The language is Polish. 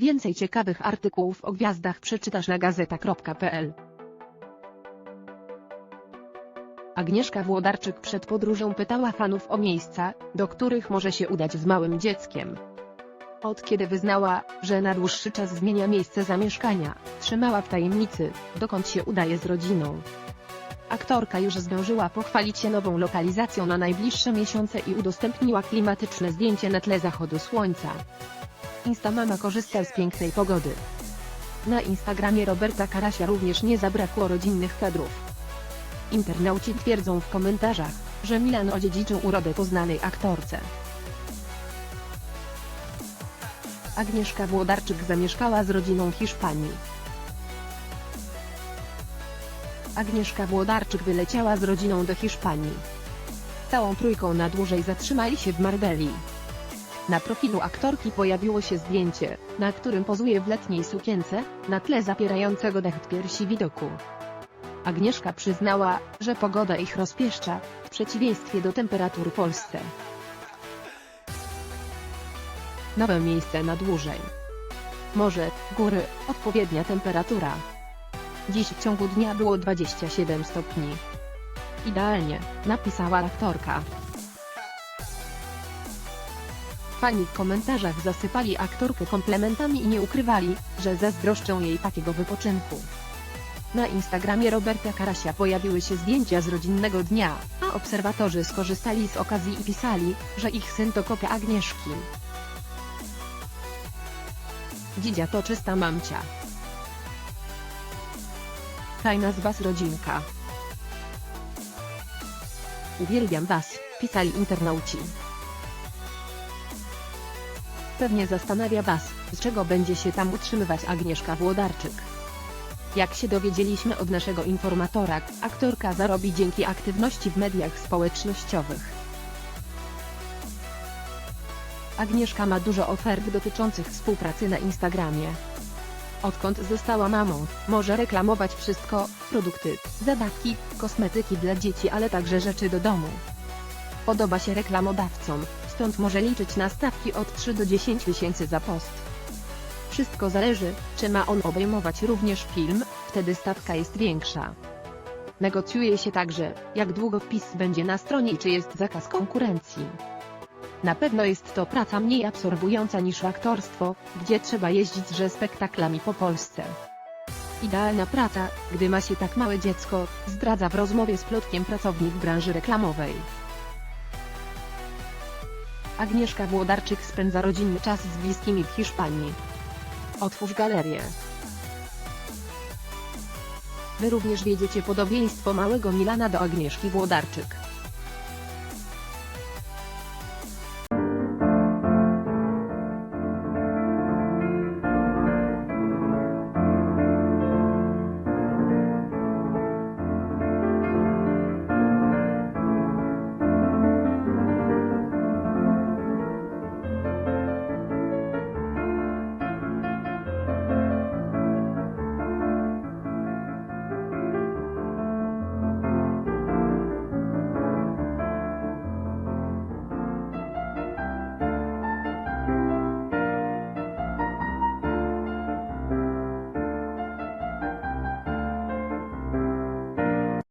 Więcej ciekawych artykułów o gwiazdach przeczytasz na gazeta.pl. Agnieszka Włodarczyk przed podróżą pytała fanów o miejsca, do których może się udać z małym dzieckiem. Od kiedy wyznała, że na dłuższy czas zmienia miejsce zamieszkania, trzymała w tajemnicy, dokąd się udaje z rodziną. Aktorka już zdążyła pochwalić się nową lokalizacją na najbliższe miesiące i udostępniła klimatyczne zdjęcie na tle zachodu słońca. Instamama korzysta z pięknej pogody. Na Instagramie Roberta Karasia również nie zabrakło rodzinnych kadrów. Internauci twierdzą w komentarzach, że Milan odziedziczył urodę po znanej aktorce. Agnieszka Włodarczyk zamieszkała z rodziną w Hiszpanii. Agnieszka Włodarczyk wyleciała z rodziną do Hiszpanii. Całą trójką na dłużej zatrzymali się w Marbelli. Na profilu aktorki pojawiło się zdjęcie, na którym pozuje w letniej sukience, na tle zapierającego dech piersi widoku. Agnieszka przyznała, że pogoda ich rozpieszcza, w przeciwieństwie do temperatur w Polsce. Nowe miejsce na dłużej. Morze, góry, odpowiednia temperatura. Dziś w ciągu dnia było 27 stopni. Idealnie, napisała aktorka. Fani w komentarzach zasypali aktorkę komplementami i nie ukrywali, że zazdroszczą jej takiego wypoczynku. Na Instagramie Roberta Karasia pojawiły się zdjęcia z rodzinnego dnia, a obserwatorzy skorzystali z okazji i pisali, że ich syn to kopia Agnieszki. Dzidzia to czysta mamcia. Fajna z was rodzinka. Uwielbiam was, pisali internauci. Pewnie zastanawia was, z czego będzie się tam utrzymywać Agnieszka Włodarczyk. Jak się dowiedzieliśmy od naszego informatora, aktorka zarobi dzięki aktywności w mediach społecznościowych. Agnieszka ma dużo ofert dotyczących współpracy na Instagramie. Odkąd została mamą, może reklamować wszystko, produkty, zabawki, kosmetyki dla dzieci, ale także rzeczy do domu. Podoba się reklamodawcom, stąd może liczyć na stawki od 3 do 10 tysięcy za post. Wszystko zależy, czy ma on obejmować również film, wtedy stawka jest większa. Negocjuje się także, jak długo wpis będzie na stronie i czy jest zakaz konkurencji. Na pewno jest to praca mniej absorbująca niż aktorstwo, gdzie trzeba jeździć ze spektaklami po Polsce. Idealna praca, gdy ma się tak małe dziecko, zdradza w rozmowie z plotkiem pracownik branży reklamowej. Agnieszka Włodarczyk spędza rodzinny czas z bliskimi w Hiszpanii. Otwórz galerię. Wy również wiedziecie podobieństwo małego Milana do Agnieszki Włodarczyk.